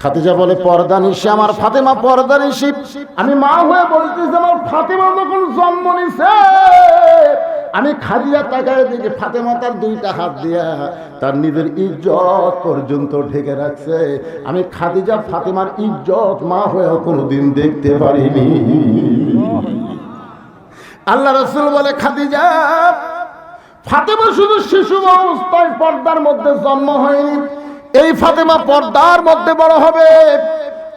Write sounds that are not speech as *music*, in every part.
খাদিজা বলে, পর্দা নিশে, আমার ফাতেমা পর্দা নিশি। আমি মা হয়ে বলতেছি, আমার ফাতেমা যখন জন্ম নিছে, আমি খাদিজা তাকায় দিকে ফাতেমা তার দুইটা হাত দিয়া তার নিজের ইজ্জত পর্যন্ত ঢেকে রাখছে। আমি খাদিজা ফাতেমার ইজ্জত মা হয়েও কোনোদিন দেখতে পারিনি। আল্লাহ রসুল বলে, খাদিজা, ফাতেমা শুধু শিশু অবস্থায় পর্দার মধ্যে জন্ম হয়নি এই ফাতেমা পর্দার মধ্যে বড় হবে।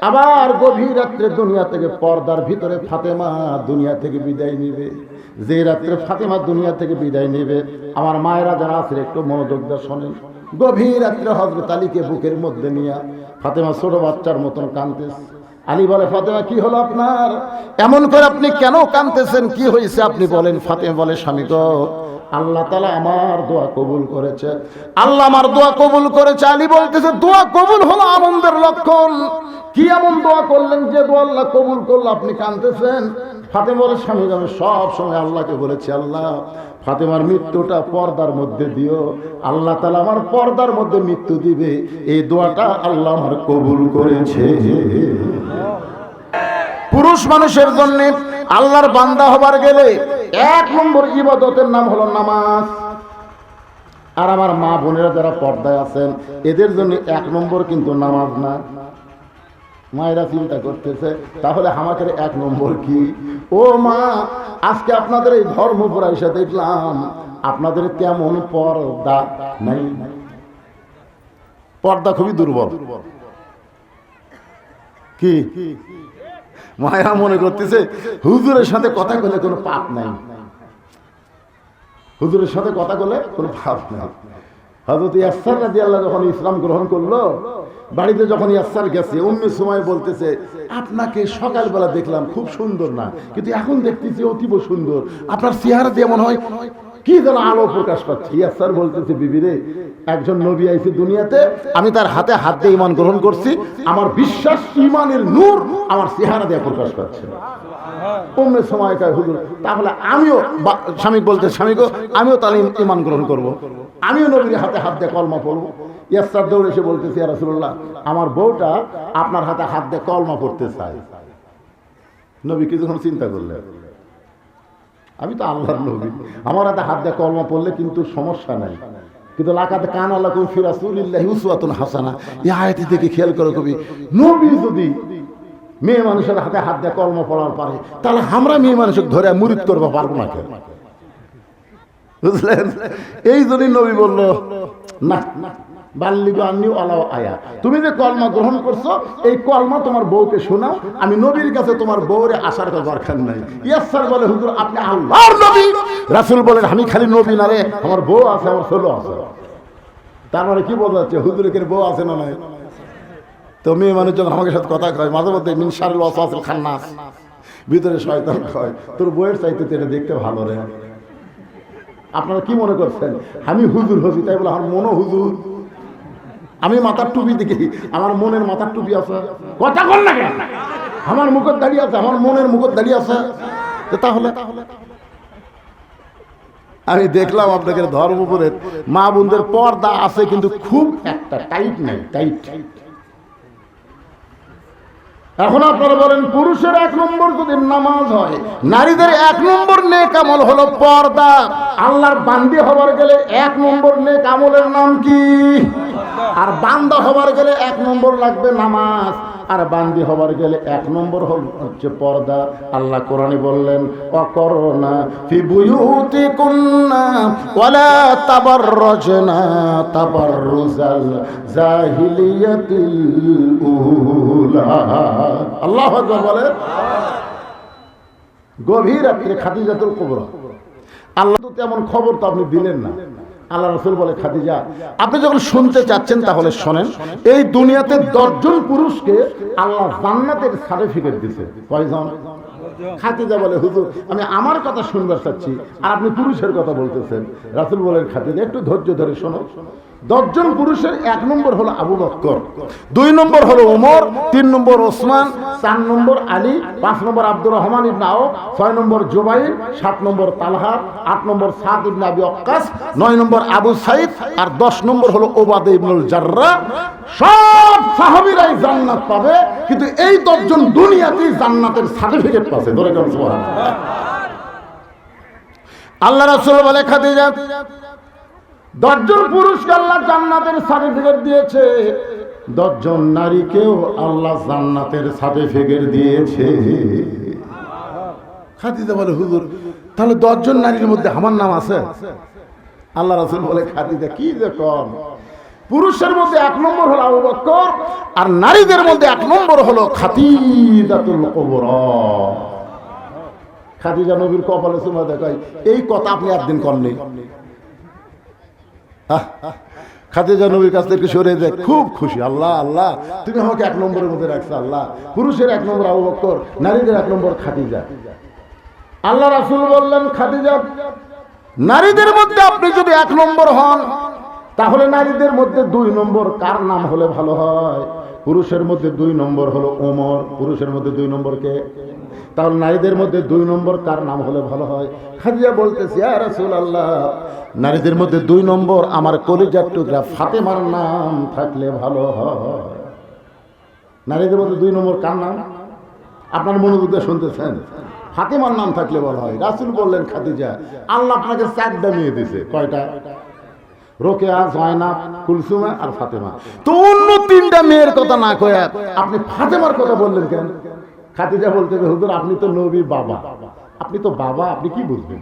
আবার গভীর রাত্রে দুনিয়া থেকে পর্দার ভিতরে ফাতেমা দুনিয়া থেকে বিদায় নিবে। যে রাত্রে ফাতেমা দুনিয়া থেকে বিদায় নেবে, আমার মায়েরা যারা আছে, একটু মনোযোগ দিয়ে শোনেন গভীর রাত্রে হজরত আলীকে বুকের মধ্যে নিয়ে ফাতেমা ছোট বাচ্চার মতন কাঁদতেছে। আলী বলে, ফাতেমা, কি হলো আপনার? এমন করে আপনি কেন কাঁদতেছেন? কি হয়েছে? আপনি বলেন, ফাতেমা বলে, স্বামী গো আল্লাহ তালা আমার দোয়া কবুল করেছে। আল্লাহ আমার দোয়া কবুল করেছে। আলী বলতেছে, দোয়া কবুল হলো আনন্দের লক্ষণ। কি এমন দোয়া করলেন যে দোয়া আল্লাহ কবুল করল? আপনি কাঁদতেছেন ফাতেমার স্বামী আমি সব সময় আল্লাহকে বলেছি, আল্লাহ, ফাতেমার মৃত্যুটা পর্দার মধ্যে দিও। আল্লাহ তালা আমার পর্দার মধ্যে মৃত্যু দিবে। এই দোয়াটা আল্লাহ আমার কবুল করেছে। পুরুষ মানুষের জন্য আল্লাহর বান্দা হবার গেলে এক নম্বর ইবাদতের নাম হলো নামাজ। আর আমার মা বোনেরা যারা পর্দায় আছেন, এদের জন্য এক নম্বর কিন্তু নামাজ না। মায়েরা চিন্তা করতেছে, তাহলে আমাদের এক নম্বর কি? ও মা, আজকে আপনাদের এই ধর্মপুরা এসে দেখলাম, আপনাদের তেমন পর্দা নাই। পর্দা খুবই দুর্বল। কি? মায়া মনে করতেছে, হুজুরের সাথে কথা বলে কোনো পাপ নাই। হুজুরের সাথে কথা বলে কোনো পাপ নাই। হজরত ইয়াসার রাজি আল্লাহ যখন ইসলাম গ্রহণ করল। বাড়িতে যখন ইয়াসার গেছে, উম্মে সময় বলতেছে, আপনাকে সকালবেলা দেখলাম খুব সুন্দর না, কিন্তু এখন দেখতেছি অতীব সুন্দর। আপনার চেহারা দিয়ে মনে হয় কি যেন আলো প্রকাশ পাচ্ছে? স্যার বলতেছে, বিবিরে, একজন নবী আইছে দুনিয়াতে, আমি তার হাতে হাত দিয়ে ইমান গ্রহণ করছি, আমার বিশ্বাস ইমানের নূর আমার চেহারা দিয়ে প্রকাশ পাচ্ছে। কয় হুজুর, তাহলে আমিও স্বামী বলতে, স্বামী গো, আমিও তাহলে ইমান গ্রহণ করব। আমিও নবীর হাতে হাত দিয়ে কলমা পড়ব। ইয়াসার দৌড়ে এসে বলতেছি রাসুল্লাহ আমার বউটা আপনার হাতে হাত দিয়ে কলমা পড়তে চায়। নবী কিছুক্ষণ চিন্তা করলেন। আমি তো আল্লাহর নবী। আমার হাতে হাত দিয়ে কলমা পড়লে কিন্তু সমস্যা নাই। কিন্তু লাকাতে কান আল্লাহ কবি ফিরাসুলিল্লাহি উসওয়াতুন হাসানা। এই আয়াতি থেকে খেয়াল করো কবি। নবী যদি মেয়ে মানুষের হাতে হাত দিয়ে কলম পড়ার পারে, তাহলে আমরা মেয়ে মানুষকে ধরে মুরিদ করব, পারব না কেন? বুঝলেন? এই জন্যই নবী বলল, না বাল্লিগো আন্নিও আলাও আয়া। তুমি যে কলমা গ্রহণ করছ, এই কলমা তোমার বউকে শোনাও, আমি নবীর কাছে তোমার বউরে আসার দরকার নাই। ইয়াসার বলে, হুজুর, আপনি আল্লাহর নবী। রাসূল বলেন, আমি খালি নবী না রে, আমার বউ আছে, আমার ছেলে আছে। তার মানে কি বোঝা যাচ্ছে হুজুরের বউ আছে না নাই? তো মেয়ে মানুষ যখন আমাকে সাথে কথা কয়, মাঝে মধ্যে মিনসারুল ওয়াসাসিল খান্নাস। ভিতরে শয়তান কয়, তোর বইয়ের চাইতে এটা দেখতে ভালো রে। আপনারা কি মনে করছেন? আমি হুজুর হবি। তাই বলে, আমার মনো হুজুর। আমি মাথার টুপি দেখি, আমার মনের মাথার টুপি আছে। কথা কর না কেন? আমার মুখের দাঁড়িয়ে আছে, আমার মনের মুখের দাঁড়িয়ে আছে। তাহলে আমি দেখলাম আপনাদের ধর্মপুরের মা বোনদের পর্দা আছে, কিন্তু খুব একটা টাইট নাই, টাইট। এখন আপনারা বলেন, পুরুষের এক নম্বর যদি নামাজ হয়, নারীদের এক নম্বর নেক আমল হলো পর্দা। আল্লাহর বান্দি হবার গেলে এক নম্বর নেক আমলের নাম কি? আর বান্দা হবার গেলে এক নম্বর লাগবে নামাজ, আর বান্দি হবার গেলে এক নম্বর হচ্ছে পর্দা। আল্লাহ কোরআনে বললেন আল্লাহু বলেন। গভীর রাত্রে খাদিজাতুল কুবরা। আল্লাহ তো তেমন খবর তো আপনি দিলেন না। আল্লাহ রসুল বলে, খাদিজা, আপনি যখন শুনতে চাচ্ছেন তাহলে শোনেন, এই দুনিয়াতে দশজন পুরুষকে আল্লাহ জান্নাতের সার্টিফিকেট দিছে। কয়জন? খাদিজা বলে, হুজুর, আমি আমার কথা শুনবার চাচ্ছি, আর আপনি পুরুষের কথা বলতেছেন। রাসুল বলেন, খাদিজা, একটু ধৈর্য ধরে শোনো। দশজন পুরুষের এক নম্বর হলো আবু বক্কর, দুই নম্বর হলো ওমর তিন নম্বর ওসমান, চার নম্বর আলী, পাঁচ নম্বর আব্দুর রহমান ইবনে আউফ, ছয় নম্বর জুবাইর, সাত নম্বর তালহা, আট নম্বর সাদ ইবনে আবি ওয়াক্কাস নয় নম্বর আবু সাইদ আর দশ নম্বর হলো ওবাদে ইবনুল জাররা। সব সাহাবীরাই জান্নাত পাবে, কিন্তু এই দশজন দুনিয়াতেই জান্নাতের সার্টিফিকেট পাচ্ছে। ধরে আল্লাহ রাসূল বলে, খাদিজা দশজন পুরুষকে আল্লাহ জান্নাতের সার্টিফিকেট দিয়েছে। দশজন নারীকেও আল্লাহ জান্নাতের সার্টিফিকেট দিয়েছে। খাদিজা বলে, হুজুর, তাহলে দশজন নারীর মধ্যে আমার নাম আছে? আল্লাহ রাসূল বলে, খাদিজা, কি যে কম? পুরুষের মধ্যে এক নম্বর হলো আবু বকর আর নারীদের মধ্যে এক নম্বর হলো খাতিজাতুল কুবরা। খাদিজা নবীর কপালে সুমা দেখাই এই কথা আপনি একদিন করনি *laughs* খাদিজা নবীর কাছ থেকে সরে যায়, খুব খুশি। আল্লাহ আল্লাহ, তুমি আমাকে এক নম্বরের মধ্যে রাখছো, আল্লাহ। পুরুষের এক নম্বর আবু বক্কর, নারীদের এক নম্বর খাদিজা। আল্লাহ রাসুল বললেন, খাদিজা, নারীদের মধ্যে আপনি যদি এক নম্বর হন, তাহলে নারীদের মধ্যে দুই নম্বর কার নাম হলে ভালো হয়? পুরুষের মধ্যে দুই নম্বর হলো ওমর, পুরুষের মধ্যে দুই নম্বর কে? তাহলে নারীদের মধ্যে দুই নম্বর কার নাম হলে ভালো হয়? খাদিজা বলতেছি আর রাসূল আল্লাহ নারীদের মধ্যে দুই নম্বর আমার কলিজার টুকরা ফাতেমার নাম থাকলে ভালো হয়। নারীদের মধ্যে দুই নম্বর কার নাম? আপনার মনোযোগ শুনতেছেন? ফাতেমার নাম থাকলে ভালো হয়। রাসূল বললেন, খাদিজা, আল্লাহ আপনাকে চারটা মেয়ে দিছে কয়টা? রোকেয়া কুলসুমা আর ফাতেমা। তো অন্য তিনটা মেয়ের কথা না আপনি ফাতেমার কথা বললেন কেন? খাদিজা বলতে হুজুর, আপনি তো নবী বাবা। আপনি তো বাবা, আপনি কি বুঝবেন?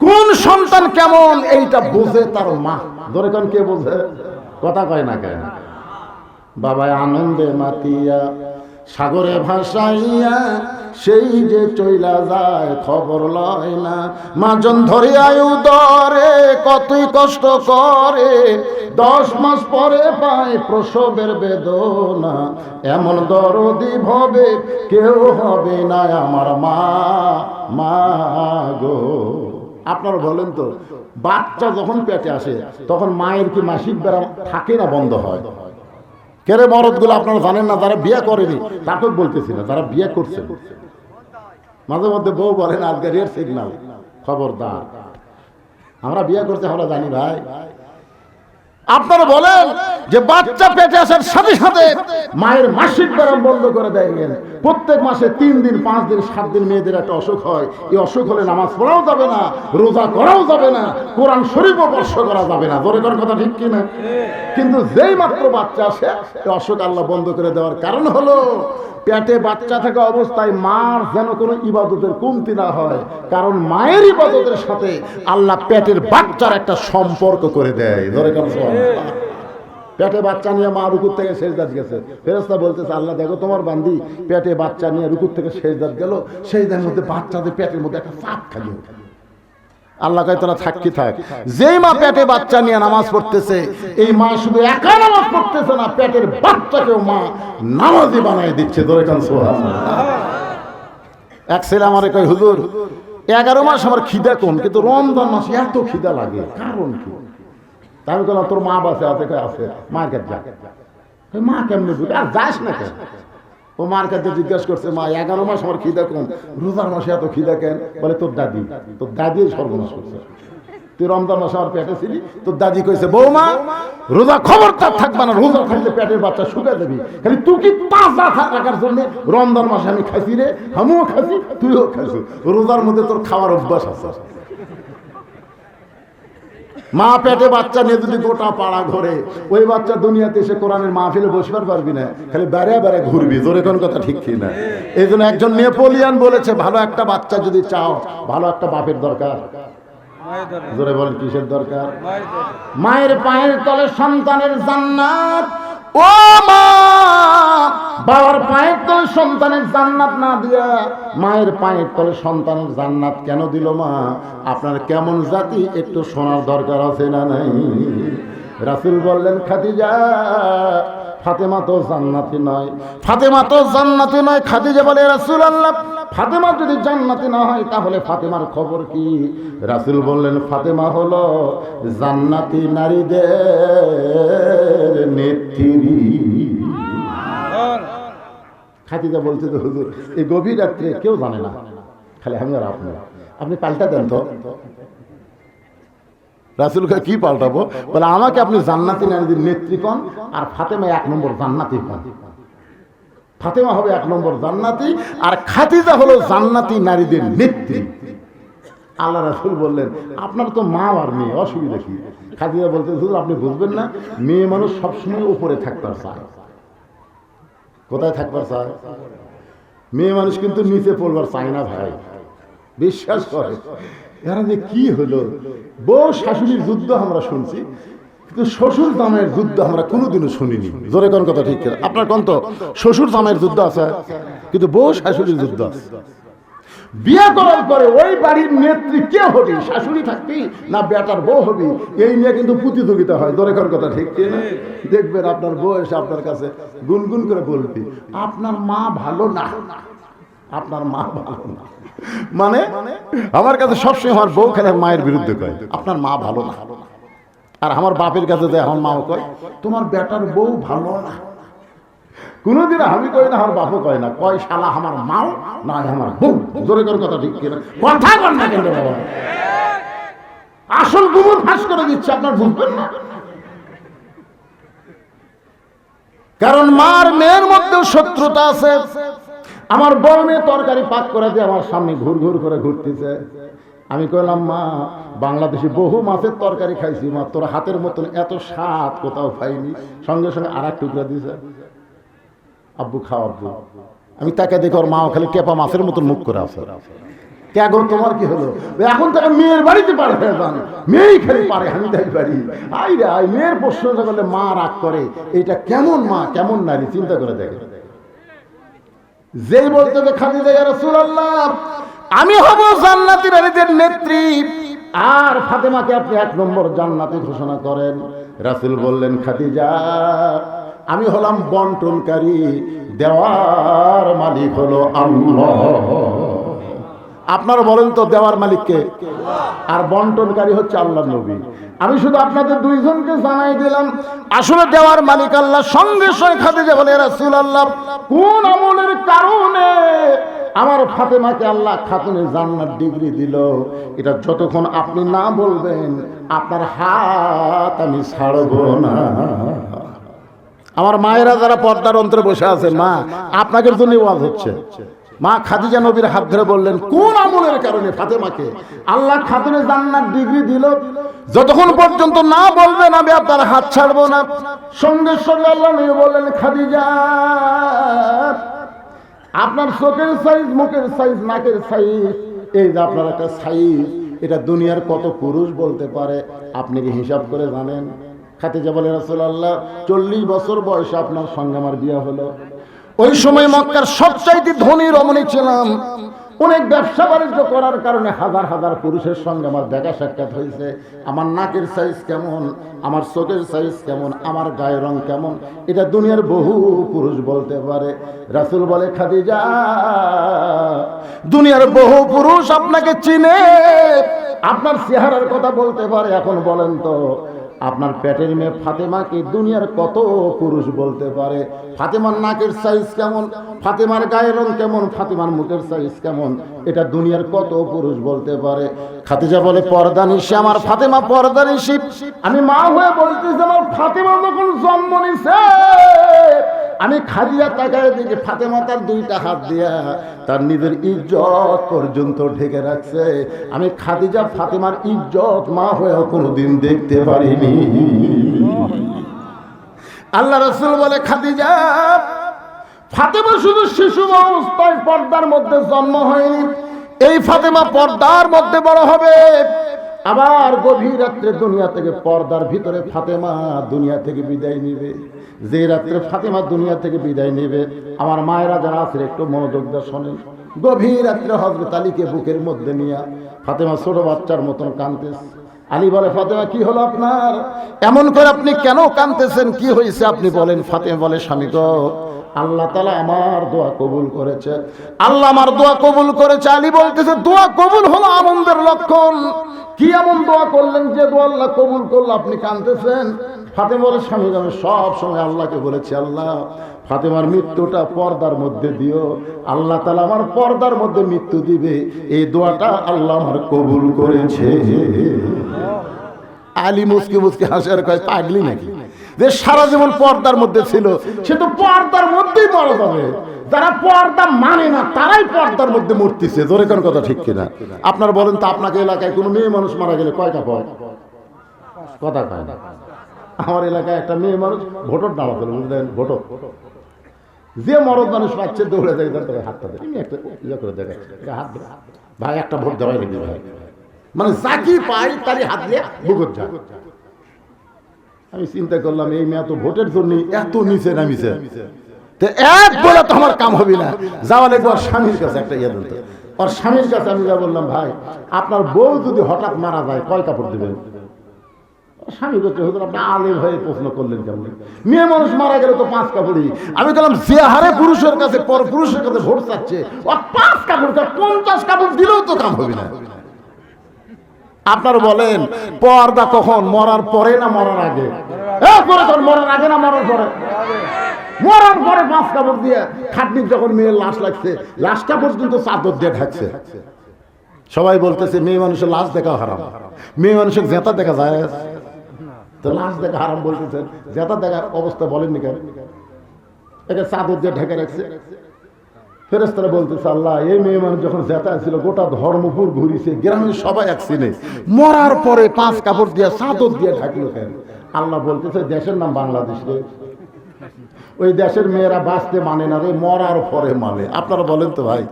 কোন সন্তান কেমন এইটা বুঝে তার মা। ধরে কোন কে বোঝে? কথা কয় না কেন? বাবায় আনন্দে মাতিয়া, সাগরে ভাসাইয়া সেই যে চইলা যায় খবর লয় না। মাজন আয়ু দরে কতই কষ্ট করে। দশ মাস পরে পায় প্রসবের বেদনা। এমন দরদি ভবে কেউ হবে না আমার মা। মা গো। আপনারা বলেন তো, বাচ্চা যখন পেটে আসে, তখন মায়ের কি মাসিক ব্যারাম থাকে না বন্ধ হয়? কেরে মরদগুলো আপনারা জানেন না? যারা বিয়ে করেনি, তাকে বলতেছি না, যারা বিয়ে করছে। মাঝে মধ্যে বউ বলেন আজকে রেড সিগনাল খবরদার। আমরা বিয়ে করতে আমরা জানি ভাই। আপনারা বলেন যে বাচ্চা পেটে আসার সাথে সাথে মায়ের মাসিক ব্যায়াম বন্ধ করে দেয় প্রত্যেক মাসে তিন দিন, পাঁচ দিন, সাত দিন মেয়েদের একটা অসুখ হয়। এই অসুখ হলে নামাজ পড়াও যাবে না, রোজা করাও যাবে না, কোরআন শরীফও স্পর্শ করা যাবে না। ধরে করার কথা ঠিক কিনা কিন্তু যেই মাত্র বাচ্চা আসে, এই অসুখ আল্লাহ বন্ধ করে দেওয়ার কারণ হলো, পেটে বাচ্চা থাকা অবস্থায় মার যেন কোনো ইবাদতের কমতি না হয়, কারণ মায়ের ইবাদতের সাথে আল্লাহ পেটের বাচ্চার একটা সম্পর্ক করে দেয়। ধরে কেন পেটে বাচ্চা নিয়ে মা রুকুর থেকে শেষ দাঁত গেছে। ফেরস্তা বলতেছে, আল্লাহ, দেখো তোমার বান্দি পেটে বাচ্চা নিয়ে রুকুর থেকে শেষ দাঁত গেল। সেই দাঁতের মধ্যে বাচ্চাদের পেটের মধ্যে একটা চাপ খালি। আল্লাহ কয়, তোরা সাক্ষী থাক? যেই মা পেটে বাচ্চা নিয়ে নামাজ পড়তেছে, এই মা শুধু একা নামাজ পড়তেছে না, পেটের বাচ্চাকেও মা নামাজি বানাই দিচ্ছে। ধরে কান এক ছেলে আমার কয়, হুজুর, এগারো মাস আমার খিদা কম, কিন্তু রমজান মাসে এত খিদা লাগে। কারণ কি? আমি তোর মা বাসে আছে? আছে। মার কাছে যা মা কেমনে আর যাস না কেন? ও মার কাছে জিজ্ঞাসা করছে, মা, এগারো মাস আমার খিদা কেন রোজার মাসে এত খিদা কেন? বলে, তোর দাদি তোর দাদি সর্বনাশ করছে। তুই রমজান মাসে আমার পেটে ছিলি, তোর দাদি কইছে, বৌমা, রোজা খবরদার থাকবে না, রোজা খাইলে পেটের বাচ্চা শুকায় দেবি খালি তুই কি তাজা থাকার জন্য রমজান মাসে আমি খাইছি রে? আমিও খাইছি, তুইও খাইছি রোজার মধ্যে তোর খাওয়ার অভ্যাস আছে। মা পেটে বাচ্চা নিয়ে যদি গোটা পাড়া ঘরে, ওই বাচ্চা দুনিয়াতে এসে কোরআনের মাহফিলে বসবার পারবি না, খালি বেড়ে বেড়ে ঘুরবি, জোরে কোন কথা ঠিক কি না? এই জন্য একজন নেপোলিয়ান বলেছে, ভালো একটা বাচ্চা যদি চাও, ভালো একটা বাপের দরকার। জোরে বলেন, কিসের দরকার? মায়ের পায়ের তলে সন্তানের জান্নাত। ও মা, বাবার পায়ের সন্তানের জান্নাত না দিয়া মায়ের পায়ের তলে সন্তানের জান্নাত কেন দিল মা? আপনার কেমন জাতি একটু শোনার দরকার আছে না নাই? রাসুল বললেন, খাদিজা, ফাতেমা তো জান্নাতি নয়। ফাতেমা তো জান্নাতি নয়, খাদিজা বলে রাসুল আল্লাহ ফাতেমা যদি জান্নাতি না হয়, তাহলে ফাতেমার খবর কি? রাসুল বললেন, ফাতেমা হলো জান্নাতি নারীদের নেত্রী। খাতিজা বলছে তো হুজুর, এই গভীর রাত্রে কেউ জানে না। খালি আমি আর আপনি। আপনি পাল্টা দেন তো। রাসুলকে কি পাল্টাবো? বলে, আমাকে আপনি জান্নাতি নারীদের নেত্রী কন, আর ফাতেমা এক নম্বর জান্নাতি কন। ফাতেমা হবে এক নম্বর জান্নাতি, আর খাতিজা হলো জান্নাতি নারীদের নেত্রী। আল্লাহ রাসুল বললেন, আপনার তো মা আর মেয়ে, অসুবিধা কি? খাদিজা বলতে আপনি বুঝবেন না, মেয়ে মানুষ সবসময় উপরে থাকতে চায়। কোথায় থাকবার চায় মেয়ে মানুষ কিন্তু নিচে পড়বার চায় না ভাই। বিশ্বাস করে। এরা যে কি হলো? বউ শাশুড়ির যুদ্ধ আমরা শুনছি, কিন্তু শ্বশুর দামের যুদ্ধ আমরা কোনোদিনও শুনিনি। জোরে কোন কথা ঠিক আপনার কোন তো শ্বশুর দামের যুদ্ধ আছে, কিন্তু বউ শাশুড়ির যুদ্ধ আছে। বিয়ে করার পরে ওই বাড়ির নেত্রী কে হবি? শাশুড়ি থাকবি না বেটার বউ হবি? এই নিয়ে কিন্তু প্রতিযোগিতা হয়। দরেকার কথা ঠিক না? দেখবেন আপনার বউ এসে আপনার কাছে গুনগুন করে বলবি, আপনার মা ভালো না। আপনার মা ভালো না। মানে আমার কাছে সবসময় আমার বউ খেলে মায়ের বিরুদ্ধে কয়, আপনার মা ভালো না। আর আমার বাপের কাছে যায় আমার মাও কয়, তোমার বেটার বউ ভালো না। কোনোদিন আমি কই না, আমার বাপও কয় না। কয়, শালা, আমার মাও না, আমার বউ। জোরে করে কথা ঠিক কিনা। কথা কর না কেন বাবা। আসল গুমর ফাঁস করে দিচ্ছে, আপনার বুঝবেন না। কারণ মার মেয়ের মধ্যেও শত্রুতা আছে। আমার বড় তরকারি পাক করে দিয়ে আমার সামনে ঘুর ঘুর করে ঘুরতেছে। আমি কইলাম, মা, বাংলাদেশে বহু মাছের তরকারি খাইছি, মা, তোর হাতের মতন এত স্বাদ কোথাও পাইনি। সঙ্গে সঙ্গে আর এক টুকরা দিছে। আব্বু খাও, আব্বু। আমি তাকে দেখি ওর মাও খালি টেপা মাছের মতন মুখ করে আছে। তাকে মেয়ের বাড়িতে আমি চিন্তা করে রাসূলুল্লাহ, আমি হব জান্নাতি নারীদের নেত্রী। আর ফাতেমাকে আপনি এক নম্বর জান্নাতি ঘোষণা করেন। রাসূল বললেন, খাদিজা আমি হলাম বন্টনকারী, দেওয়ার মালিক হলো আল্লাহ। আপনারা বলেন তো দেওয়ার মালিককে আর বন্টনকারী হচ্ছে আল্লাহ নবী। আমি শুধু আপনাদের দুইজনকে জানাই দিলাম, আসলে দেওয়ার মালিক আল্লাহ, সঙ্গে সঙ্গে খাদিজা বলে রাসূল আল্লাহ কোন আমলের কারণে আমার ফাতেমাকে আল্লাহ খাতুনে জান্নাত ডিগ্রি দিল? এটা যতক্ষণ আপনি না বলবেন, আপনার হাত আমি ছাড়বো না। আমার মায়েরা যারা পর্দার অন্তরে বসে আছেন মা আপনাদের জন্য ওয়াজ হচ্ছে। মা খাদিজা নবীর হাত ধরে বললেন, কোন আমলের কারণে ফাতেমাকে? আল্লাহ খাতুনে জান্নাত ডিগ্রি দিল। যতক্ষণ পর্যন্ত না বলবেন, আমি আপনার হাত ছাড়বো না। সঙ্গে সঙ্গে আল্লাহ নবী বললেন, খাদিজা, আপনার চোখের সাইজ, মুখের সাইজ, নাকের সাইজ, এই যে আপনার একটা সাইজ, এটা দুনিয়ার কত পুরুষ বলতে পারে, আপনি কি হিসাব করে জানেন? খাতিজা বলে, রাসূলুল্লাহ, চল্লিশ বছর বয়সে আপনার সঙ্গে আমার বিয়ে হলো। ওই সময় মক্কার সবচাইতে ধনী রমণী ছিলাম। অনেক ব্যবসা বাণিজ্য করার কারণে হাজার হাজার পুরুষের সঙ্গে আমার দেখা সাক্ষাৎ হয়েছে। আমার নাকের সাইজ কেমন? আমার চোখের সাইজ কেমন? আমার গায়ের রং কেমন? এটা দুনিয়ার বহু পুরুষ বলতে পারে। রাসূল বলে, খাদিজা, দুনিয়ার বহু পুরুষ আপনাকে চিনে। আপনার চেহারার কথা বলতে পারে, এখন বলেন তো। আপনার পেটের মেয়ে ফাতেমাকে দুনিয়ার কত পুরুষ বলতে পারে? ফাতেমার নাকের সাইজ কেমন? ফাতেমার গায়ের রং কেমন? ফাতেমার মুখের সাইজ কেমন? এটা দুনিয়ার কত পুরুষ বলতে পারে? খাতিজা বলে, পর্দা নিশি আমার ফাতেমা পর্দা নিশি আমি মা হয়ে বলতেছি, আমার ফাতেমা যখন জন্ম নিছে আমি খাদিয়া তাকায় দিকে ফাতেমা তার দুইটা হাত দিয়া তার নিজের ইজ্জত পর্যন্ত ঢেকে রাখছে। আমি খাদিজা ফাতেমার ইজ্জত মা হয়েও কোনোদিন দেখতে পারিনি। আল্লাহ রসুল বলে, খাদিজা, ফাতেমা শুধু শিশু অবস্থায় পর্দার মধ্যে জন্ম হয়নি। এই ফাতেমা পর্দার মধ্যে বড় হবে। আবার গভীর রাত্রে দুনিয়া থেকে পর্দার ভিতরে ফাতেমা দুনিয়া থেকে বিদায় নিবে। যে রাত্রে ফাতেমা দুনিয়া থেকে বিদায় নেবে, আমার মায়েরা যারা আছে, একটু মনোযোগ দিয়ে শোনেন। গভীর রাত্রে হজরত আলীকে বুকের মধ্যে নিয়ে ফাতেমা ছোট বাচ্চার মতন কানতেছে আলী বলে, ফাতেমা, কি হলো আপনার? এমন করে আপনি কেন কানতেছেন কি হয়েছে আপনি বলেন? ফাতেমা বলে, স্বামী গো, আল্লাহ তালা আমার দোয়া কবুল করেছে। আল্লাহ আমার দোয়া কবুল করেছে। আলী বলতেছে, দোয়া কবুল হলো আনন্দের লক্ষণ। কি এমন দোয়া করলেন যে দোয়া আল্লাহ কবুল করল? আপনি কানতেছেন ফাতেমার স্বামী আমি সব সময় আল্লাহকে বলেছি, আল্লাহ, ফাতেমার মৃত্যুটা পর্দার মধ্যে দিও। আল্লাহ তালা আমার পর্দার মধ্যে মৃত্যু দিবে। এই দোয়াটা আল্লাহ আমার কবুল করেছে। আলী মুসকে মুসকে হাসার কয়, পাগলি নাকি? যে সারা জীবন পর্দার মধ্যে ছিল, সে তো পর্দার মধ্যেই মারা যাবে। যারা পর্দা মানে না, তারাই পর্দার মধ্যে মরতেছে। জোরে কোন কথা ঠিক কিনা? আপনার বলেন তো আপনাকে এলাকায় কোনো মেয়ে মানুষ মারা গেলে কয়টা পায় কথা কয় না। আমার এলাকায় একটা মেয়ে মানুষ, ভোটর দাঁড়া ফেলে বুঝলেন ভোটর। যে মরদ মানুষ পাচ্ছে, দৌড়ে যায়, তার হাতটা দেয়। একটা ইয়ে করে দেখে হাত ভাই, একটা ভোট দেওয়াই নাকি ভাই? মানে যাকে পাই, তারই হাত দিয়ে বুকুর যায়। আমি চিন্তা করলাম, এই মেয়ে তো ভোটের জন্য এত নিচে নামিছে। তো এক বলে তো আমার কাম হবে না। যাওয়া লাগবে ওর স্বামীর কাছে একটা ইয়ে ওর স্বামীর কাছে আমি যা বললাম, ভাই, আপনার বউ যদি হঠাৎ মারা যায়, কয় কাপড় দিবেন? ওর স্বামী হতো আপনি আলেম হয়ে প্রশ্ন করলেন কেমন? মেয়ে মানুষ মারা গেলে তো পাঁচ কাপড়ই। আমি বললাম, যে হারে পুরুষের কাছে, পর পুরুষের কাছে ভোট চাচ্ছে ও পাঁচ কাপড় পঞ্চাশ কাপড় দিলেও তো কাম হবে না। আপনার বলেন, পর্দা কখন? মরার পরে না মরার আগে? মরার আগে না মরার পরে? মরার পরে পাঁচ কাপড় দিয়ে খাটনির যখন মেয়ের লাশ লাগছে, লাশটা পর্যন্ত চাদর দিয়ে ঢাকছে। সবাই বলতেছে, মেয়ে মানুষের লাশ দেখা হারাম। মেয়ে মানুষের জেতা দেখা যায়। তো লাশ দেখা হারাম বলতেছেন। জেতা দেখা অবস্থা বলেননি কেন? একে চাদর দিয়ে ঢেকে রাখছে। ফেরেস্তারা বলতেছে, আল্লাহ, এই মেয়ে মানুষ যখন জেতা ছিল, গোটা ধর্মপুর ঘুরিছে, গ্রামের সবাই একসিনে মরার পরে পাঁচ কাপড় দিয়ে চাদর দিয়ে ঢাকলো কেন? আল্লাহ বলতেছে, দেশের নাম বাংলাদেশ ওই দেশের মেয়েরা বাঁচতে মানে না রে, মরার পরে মানে। আপনারা বলেন তো ভাই,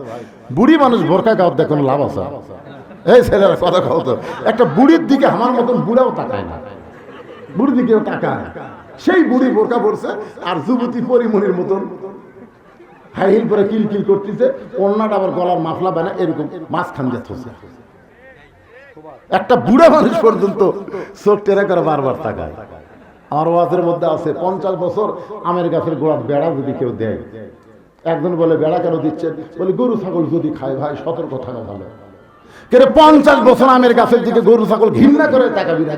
বুড়ি মানুষ বোরকা গাও দেখুন লাভ আছে? এই ছেলেরা কথা খাও একটা বুড়ির দিকে আমার মতন বুড়াও তাকায় না। বুড়ির দিকেও তাকায় সেই বুড়ি বোরকা পড়ছে আর যুবতী পরিমণির মতন। হাই হিল পরে কিল কিল করতেছে, অন্যটা আবার গলার মাফলা বানা, এরকম মাঝখান দিয়ে থসে একটা বুড়া মানুষ পর্যন্ত চোখ টেরা করে বারবার তাকায়। আমার মধ্যে আছে, পঞ্চাশ বছর আমের গাছের গোড়ার বেড়া যদি কেউ দেয়। একজন বলে, বেড়া কেন দিচ্ছেন? বলে, গরু, ছাগল যদি খায় ভাই, সতর্ক থাকা ভালো। কেন পঞ্চাশ বছর আমের গাছের দিকে গরু, ছাগল ঘৃণা করে তাকাবি না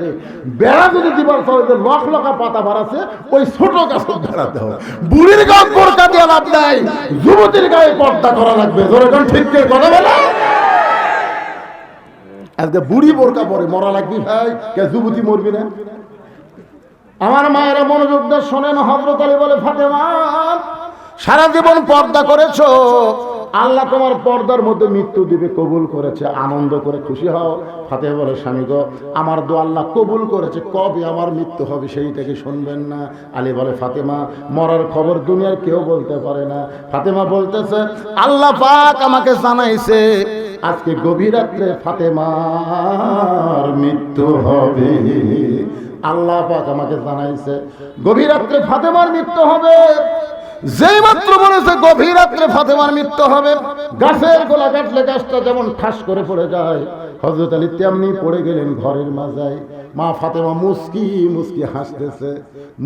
বেড়া যদি দিবার যে লক লকা পাতা বাড়াছে ওই ছোট গাছের বেড়াতে হবে। বুড়ির গায়ে পর্দা দিয়ে লাভ নাই, যুবতীর গায়ে পর্দা করা লাগবে। জোরে কোন ঠিক কে কথা বলে? আজকে বুড়ি বোরকা পরে মরা লাগবি ভাই, কে যুবতী মরবি না? আমার মায়েরা মনোযোগ দিয়ে শোনেন হজরত আলী বলে, ফাতেমা, সারা জীবন পর্দা করেছ। আল্লাহ তোমার পর্দার মধ্যে মৃত্যু দিবে, কবুল করেছে। আনন্দ করে খুশি হও। ফাতে বলে, স্বামী গো, আমার দো আল্লাহ কবুল করেছে। কবে আমার মৃত্যু হবে সেইটাকে শুনবেন না? আলী বলে, ফাতেমা, মরার খবর দুনিয়ার কেউ বলতে পারে না। ফাতেমা বলতেছে, আল্লাহ পাক আমাকে জানাইছে, আজকে গভীর রাত্রে ফাতেমার মৃত্যু হবে। আল্লাহ পাক আমাকে জানাইছে, গভীর রাত্রে ফাতেমার মৃত্যু হবে। যেই মাত্র বলেছে, গভীর রাত্রে ফাতেমার মৃত্যু হবে। গাছের গোলা কাটলে গাছটা যেমন ঠাস করে পড়ে যায় হজরত আলী তেমনি পড়ে গেলেন ঘরের মাজায় মা ফাতেমা মুস্কি মুস্কি হাসতেছে।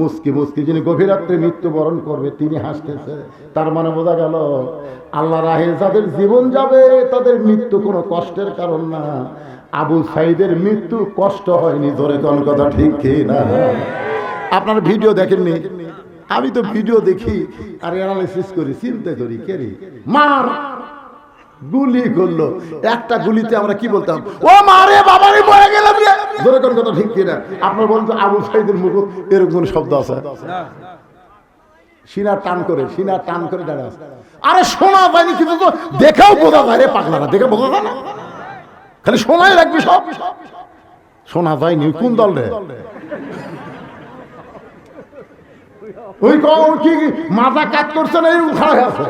মুস্কি মুস্কি, যিনি গভীর রাত্রে মৃত্যুবরণ করবে, তিনি হাসতেছে। তার মানে বোঝা গেল, আল্লাহ রাহে যাদের জীবন যাবে, তাদের মৃত্যু কোনো কষ্টের কারণ না। আবু সাইদের মৃত্যু কষ্ট হয়নি ধরে কোন কথা ঠিক কি না? আপনার ভিডিও দেখেননি? আমি তো ভিডিও দেখি, আর অ্যানালাইসিস করি, চিন্তা করি, কে রে? মার! গুলি করল। একটা গুলিতে আমরা কি বলতাম? ও মারে বাবারে মরে গেলাম রে! ধরে কোন কথা ঠিক কি না? আপনার বলুন তো আবু সাইদের মুখ এরকম কোন শব্দ আছে? সিনা টান করে, সিনা টান করে দাঁড়া আরে শোনা যায়নি কিন্তু তো দেখেও বোঝা যায় রে, পাগলারা, দেখে বোঝা না। খালি শোনাই রাখবি সব। শোনা যায়নি, কোন দল রে? ওই কি মাথা কাজ করছে না, এরকম খারাপ আছে?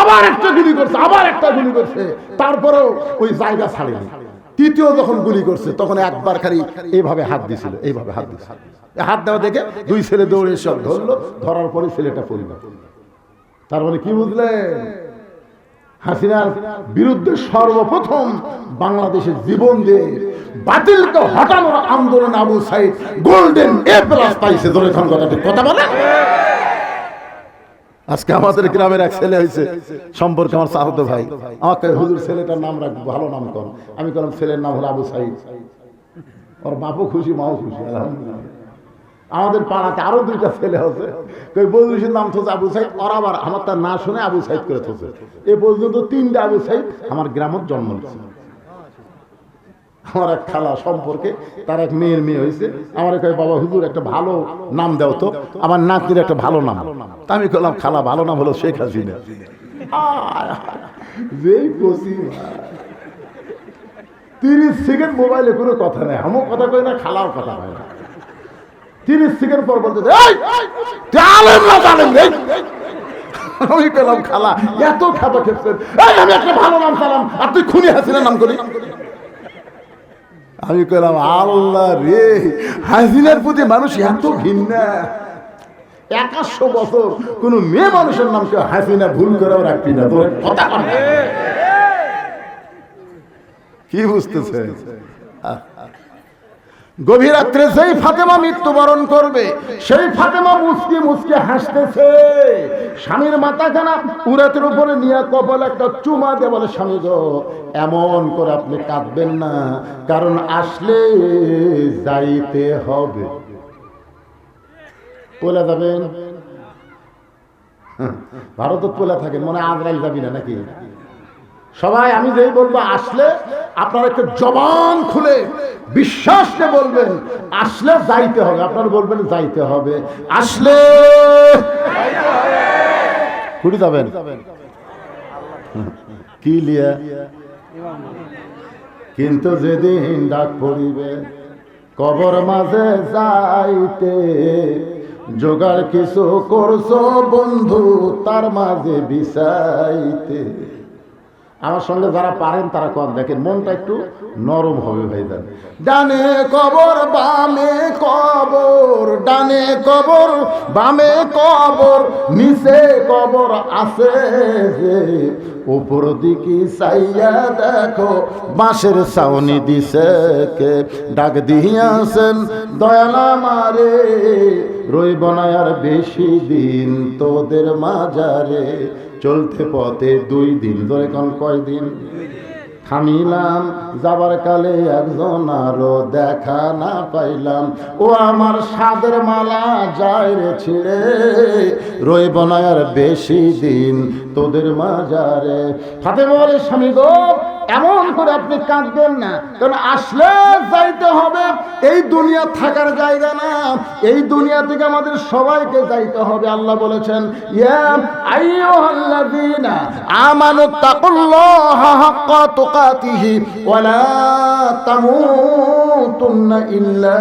আবার একটা গুলি করছে, আবার একটা গুলি করছে। তারপরেও ওই জায়গা ছাড়েনি। তৃতীয় যখন গুলি করছে, তখন একবার খালি এইভাবে হাত দিছিল, এইভাবে হাত দিছিল। হাত দেওয়া দেখে দুই ছেলে দৌড়ে সব ধরলো, ধরার পরে ছেলেটা পড়ল। তার মানে কি বুঝলেন? হাসিনার বিরুদ্ধে সর্বপ্রথম বাংলাদেশের জীবন দিয়ে বাতিলকে হটানোর আন্দোলন Abu Sayed golden A plus পাইছে ধরে এখন কথা ঠিক, কথা বলে? আজকে আমাদের গ্রামের এক ছেলে হয়েছে, সম্পর্কে আমার চাহতো ভাই। আমাকে হুজুর ছেলেটার নাম রাখব, ভালো নাম কর। আমি করলাম ছেলের নাম হলো আবু সাইদ। ওর বাপও খুশি, মাও খুশি, আলহামদুলিল্লাহ। আমাদের পাড়াতে আরও দুইটা ছেলে আছে। কই বৌদিসের নাম থোছে আবু সাইদ, ওর আমার তার না শুনে আবু সাইদ করে থোছে এ পর্যন্ত তিনটা আবু সাইদ আমার গ্রামের জন্ম নিচ্ছে আমার এক খালা সম্পর্কে তার এক মেয়ের মেয়ে হয়েছে আমার কয়, বাবা, হুজুর, একটা ভালো নাম দাও তো। আমার নাতনির একটা ভালো নাম। তা আমি বললাম খালা, ভালো নাম হলো শেখ হাসিনা। যেই কষি তিরিশ সেকেন্ড মোবাইলে কোনো কথা নেই। আমিও কথা কই না, খালাও কথা হয় না। তিরিশ সেকেন্ড পর বলতে? আমি পেলাম খালা, এত খাতা খেপছেন আমি একটা ভালো নাম আর তুই খুনি হাসিনার নাম করি আমি কইলাম আল্লাহ রে, হাসিনার প্রতি মানুষ এত ঘৃণা। একাশো বছর কোন মেয়ে মানুষের নাম কেউ হাসিনা ভুল করেও রাখবি না তোর কথা কি বুঝতেছে? গভীর রাত্রে যেই ফাতেমা মৃত্যুবরণ করবে, সেই ফাতেমা মুসকি মুসকি হাসতেছে। স্বামীর মাথা মাথাখানা উরাতের উপরে নিয়ে কপাল একটা চুমা দিয়ে বলে, স্বামী গো, এমন করে আপনি কাঁদবেন না, কারণ আসলে যাইতে হবে। বলে যাবেন? ভারতত পোলা থাকেন, মনে হয় আজরাইল যাবি না নাকি? সবাই, আমি যেই বলব, আসলে আপনারা একটু জবান খুলে বিশ্বাস বলবেন, আসলে যাইতে হবে। আপনারা বলবেন, যাইতে হবে। আসলে কুড়ি যাবেন। কি লিয়া? কিন্তু যেদিন ডাক পড়িবে, কবর মাঝে যাইতে, জোগাড় কিছু করছ বন্ধু, তার মাঝে বিছাইতে। আমার সঙ্গে যারা পারেন তারা কম। দেখেন, মনটা একটু নরম হবে ভাই দেন ডানে কবর, বামে কবর, ডানে কবর, বামে কবর, নিচে কবর আছে উপর দিকে চাইয়া দেখো, বাঁশের ছাউনি দিছে কে। ডাক দিয়াছেন, দয়ালা মারে রইব না আর বেশি দিন তোদের মাজারে চলতে পথে দুই দিন। ধরে কোন কয়দিন থামিলাম যাবার কালে একজন আরও দেখা না পাইলাম। ও আমার সাদের মালা যায় রে ছিঁড়ে, রইব না আর বেশি দিন তোদের মাজারে। ফাতে বলে স্বামী গো এমন করে আপনি কাঁদবেন না। কারণ আসলে যাইতে হবে, এই দুনিয়া থাকার জায়গা না। এই দুনিয়া থেকে আমাদের সবাইকে যাইতে হবে, আল্লাহ বলেছেন আমানু ইল্লা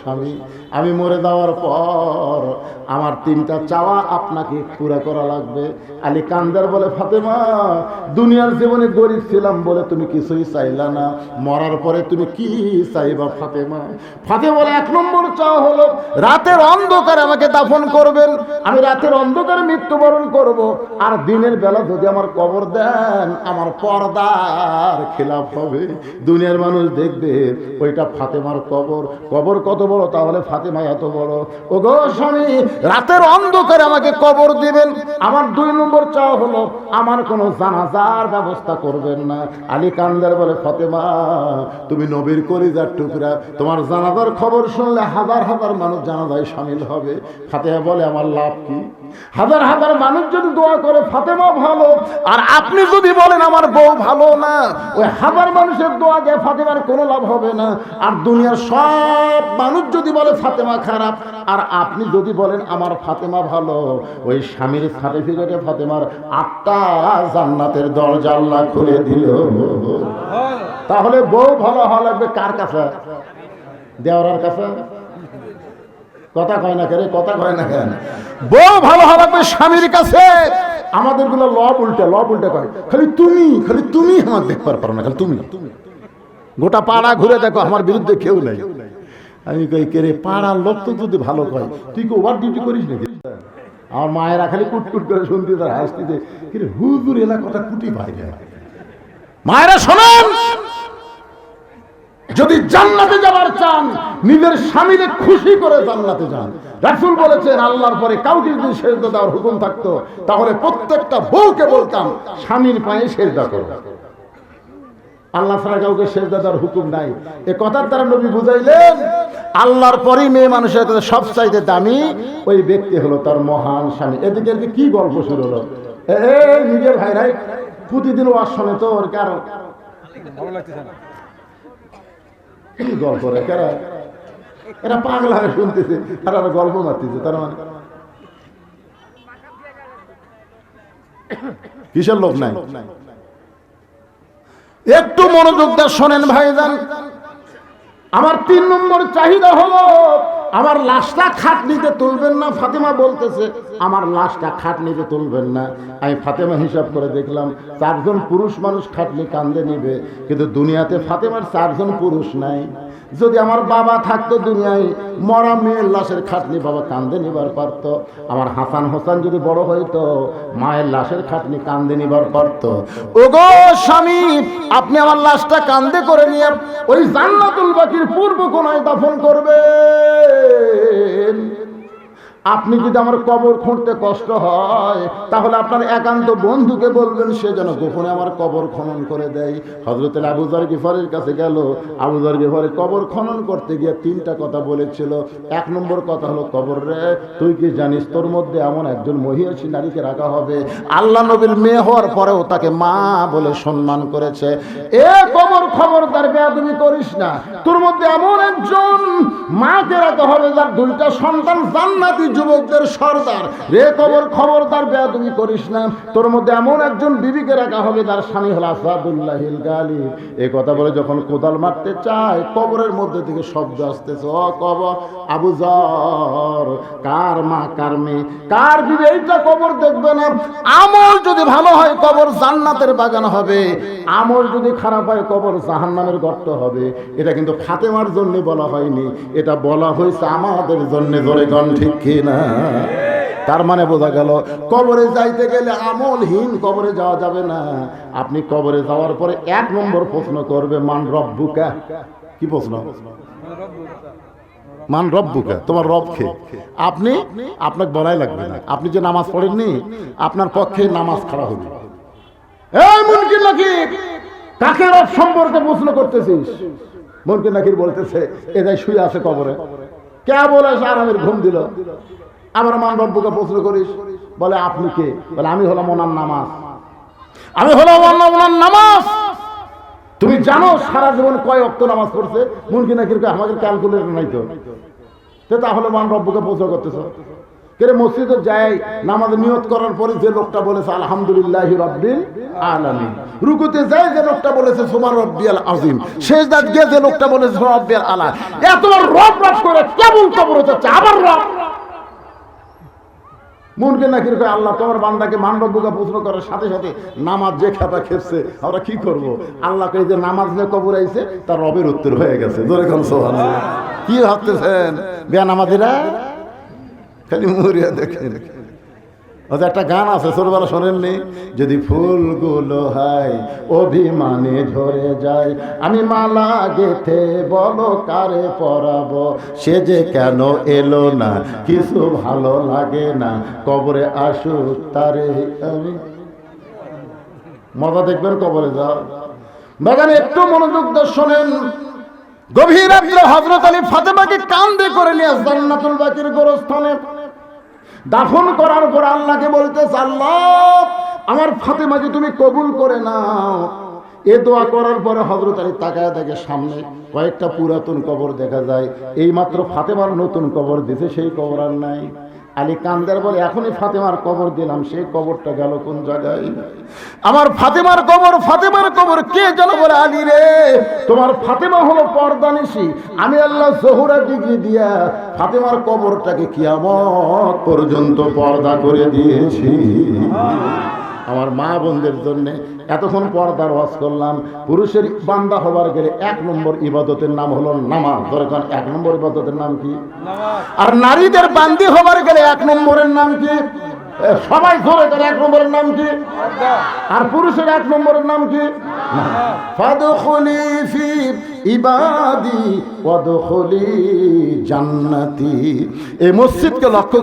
স্বামী আমি মরে যাওয়ার পর আমার তিনটা চাওয়া আপনাকে পুরা করা লাগবে। আলী কান্দার বলে, ফাতেমা, দুনিয়ার জীবনে গরিব ছিলাম বলে তুমি কিছুই চাইলা না। মরার পরে তুমি কি চাইবা ফাতেমা? ফাতে বলে, এক নম্বর চাওয়া হলো, রাতের অন্ধকারে আমাকে দাফন করবেন। আমি রাতের অন্ধকারে মৃত্যুবরণ করব। আর দিনের বেলা যদি আমার কবর দেন, আমার পর্দার খেলাফ হবে। দুনিয়ার মানুষ দেখবে, ওইটা ফাতেমার কবর। কবর কত বড়? তাহলে ফাতেমা এত বড়। ও গো স্বামী, রাতের অন্ধকারে আমাকে কবর দিবেন। আমার দুই নম্বর চাওয়া হলো, আমার কোনো জানাজার ব্যবস্থা করবেন না। আলী কান্দার বলে, ফাতেমা, তুমি নবীর করিজার টুকরা। তোমার জানাজার খবর শুনলে হাজার হাজার মানুষ জানাজায় সামিল হবে। ফাতেমা বলে, আমার লাভ কি? হাজার হাজার মানুষ যদি দোয়া করে ফাতেমা ভালো। আর আপনি যদি বলেন, আমার বউ ভালো না, ওই হাজার মানুষের দোয়া দিয়ে ফাতেমার কোনো লাভ হবে না। আর দুনিয়ার সব মানুষ যদি বলে, ফাতেমা খারাপ, আর আপনি যদি বলেন, আমার ফাতেমা ভালো, ওই স্বামীর সার্টিফিকেটে ফাতেমার আটটা জান্নাতের দরজা আল্লাহ খুলে দিল। তাহলে বউ ভালো হওয়া লাগবে কার কাছে? দেওয়ার কাছে? কথা কয় না কেন কথা কয় না কেন? বউ ভালো হওয়া লাগবে স্বামীর কাছে। আমাদেরগুলো লব উল্টে লব উল্টে কয় খালি তুমি খালি তুমি আমার দেখবার পারো না খালি তুমি। গোটা পাড়া ঘুরে দেখো আমার বিরুদ্ধে কেউ নেই। আমি কই কে রে পাড়ার লোক তো যদি ভালো কয় তুই কি ওভার ডিউটি করিস নাকি? আমার মায়েরা খালি কুটকুট করে শুনতে তার হাসতে কিরে হুজুর এলাকাটা কুটি বাইরে মায়েরা শোনেন! যদি জান্নাতে যাবার চান নিজের স্বামীকে খুশি করে জান্নাতে যান। রাসূল বলেছেন আল্লাহর পরে কাউকে যদি সেজদা দেওয়ার হুকুম থাকতো তাহলে প্রত্যেকটা বউকে বলতাম স্বামীর পায়ে সেজদা করো। আল্লাহ ছাড়া কাউকে সেজদা দেওয়ার হুকুম নাই। এ কথার দ্বারা নবী বুঝাইলেন আল্লাহর পরই মেয়ে মানুষের কাছে সব চাইতে দামি ওই ব্যক্তি হলো তার মহান স্বামী। এদিকে কি গল্প শুরু হলো? এ, নিজের ভাইরাই প্রতিদিন ওয়াজ শোনে তো ওর কারণ গল্প রে? এরা পাগলা শুনতেছে আর গল্প মারতেছে, তার মানে? কিসের লোক নাই? একটু মনোযোগ দেন শোনেন ভাইজান। আমার তিন নম্বর চাহিদা হলো আমার লাশটা খাট নিতে তুলবেন না, ফাতেমা বলতেছে, আমার লাশটা খাট নিতে তুলবেন না। আমি ফাতেমা হিসাব করে দেখলাম, চারজন পুরুষ মানুষ খাটনি কান্দে নিবে, কিন্তু দুনিয়াতে ফাতেমার চারজন পুরুষ নাই। যদি আমার বাবা থাকতো দুনিয়ায়, মরা মেয়ের লাশের খাটনি বাবা কান্দে নিবার পারত। আমার হাসান হোসান যদি বড় হইতো, মায়ের লাশের খাটনি কান্দে নিবার পারতো। ওগো স্বামী, আপনি আমার লাশটা কান্দে করে নিয়ে ওই জান্নাতুল বাকির পূর্ব কোনায় দাফন করবেন। আপনি যদি আমার কবর খুঁড়তে কষ্ট হয়, তাহলে আপনার একান্ত বন্ধুকে বলবেন, সে যেন গোপনে আমার কবর খনন করে দেয়। হজরত আবুজার গিফারের কাছে গেল। আবুজার গিফারে কবর খনন করতে গিয়ে তিনটা কথা বলেছিল। এক নম্বর কথা হলো, কবর রে, তুই কি জানিস তোর মধ্যে এমন একজন মহিষী নারীকে রাখা হবে? আল্লাহ নবীর মেয়ে হওয়ার পরেও তাকে মা বলে সম্মান করেছে। এ কবর খবরদার বেয়াদবি করিস না। তোর মধ্যে এমন একজন মাকে রাখা হবে যার দুইটা সন্তান জান্নাতি যুবকদের সর্দার। রে কবর খবরদার বেয়াদবি করিস না। তোর মধ্যে এমন একজন বিবিকে রাখা হবে তার স্বামী হল আসাদুল্লাহিল গালি এ কথা বলে যখন কোদাল মারতে চায়, কবরের মধ্যে থেকে শব্দ আসতেছে, ও কবর, আবু জর, কার মা, কার মেয়ে? কার বিবে? এইটা কবর দেখবে না। আমল যদি ভালো হয়, কবর জান্নাতের বাগান হবে। আমল যদি খারাপ হয়, কবর জাহান্নামের গর্ত হবে। এটা কিন্তু ফাতেমার জন্য বলা হয়নি। এটা বলা হয়েছে আমাদের জন্য, জোরে গণ ঠিক কিনা তার মানে বোঝা গেল, কবরে যাইতে গেলে আমলহীন কবরে যাওয়া যাবে না। আপনি কবরে যাওয়ার পরে এক নম্বর প্রশ্ন করবে, মান রব্বুকা? কি প্রশ্ন? মান রব্বুকা? তোমার রব খে আপনি, আপনাকে বলাই লাগবে না। আপনি যে নামাজ পড়েননি, আপনার পক্ষে নামাজ খাড়া হবে কাকে রব সম্পর্কে প্রশ্ন করতেছিস? মুনকির নাকির বলতেছে এদাই শুয়ে আছে কবরে। কে বলে আরামের ঘুম দিল? আমার মান বাবুকে প্রশ্ন করিস, বলে, আপনি কে? বলে, আমি হলাম ওনার নামাজ। আমি হলাম ওনার নামাজ। তুমি জানো সারা জীবন কয় অক্ত নামাজ পড়ছে? মুনকি নাকি আমাদের ক্যালকুলেটর নাই তো? তাহলে মান রব্বকে প্রশ্ন করতেছ। কেরে মসজিদে যায়, নামাজ নিয়ত করার পরে যে লোকটা বলেছে, আলহামদুলিল্লাহ রব্বিল আলামিন। রুকুতে যায় যে লোকটা বলেছে সুমান রব্বিয়াল আজিম শেষদাত গিয়ে যে লোকটা বলেছে রব্বিয়াল আলা। এত রব রব করে কেমন কবর হচ্ছে, আবার রব। মনকে নাকি কয় আল্লাহ তোমার বান্দাকে মানবজ্ঞকে প্রশ্ন করার সাথে সাথে নামাজ যে খাতা খেপছে, আমরা কি করব? আল্লাহ কে যে নামাজ নিয়ে কবর আইছে, তার রবের উত্তর হয়ে গেছে। ধরে কোন সোহান কি ভাবতেছেন? বেয়া নামাজিরা খালি মরিয়া দেখেন ওদের একটা গান আছে, ছোটবেলা শোনেননি? যদি ফুলগুলো হয়, অভিমানে ঝরে যায়। আমি মালা গেথে বলো কারে পরাবো। সে যে কেন এলো না, কিছু ভালো লাগে না। কবরে আসুক তারে মজা দেখবেন কবরে যাও বাগানে, একটু মনোযোগ শোনেন। গভীর রাত্রে হজরত আলী ফাতেমাকে কান্দে করে নিয়ে জান্নাতুল বাকির গোরস্থানে। দাফন করার পর আল্লাহকে বলতে আল্লাহ, আমার ফাতে ফাতেমাকে তুমি কবুল করে নাও। এ দোয়া করার পরে হজরত আলী তাকায় দেখে সামনে কয়েকটা পুরাতন কবর দেখা যায়। এই মাত্র ফাতেমার নতুন কবর দিছে, সেই কবর আর নাই। আলী কান্দার বলে, এখনই ফাতেমার কবর দিলাম। সেই কবরটা গেল কোন জায়গায়? আমার ফাতেমার কবর ফাতেমার কবর, কে যেন বলে, আলী রে, তোমার ফাতেমা হলো পর্দানিসি আমি আল্লাহ জহুরা ডিগ্রি দিয়া ফাতেমার কবরটাকে কিয়ামত পর্যন্ত পর্দা করে দিয়েছি। আমার মা বোনদের জন্য এতক্ষণ পর্দার ওয়াজ করলাম। পুরুষের বান্দা হবার গেলে এক নম্বর ইবাদতের নাম হলো নামাজ। ধরে এক নম্বর ইবাদতের নাম কি? আর নারীদের বান্দি হবার গেলে এক নম্বরের নাম কি? সবাই ধরে তার এক নম্বরের নাম কি? আর পুরুষের এক নম্বরের নাম কি? ইবাদি জান্নাতি। এই মসজিদকে লক্ষ্য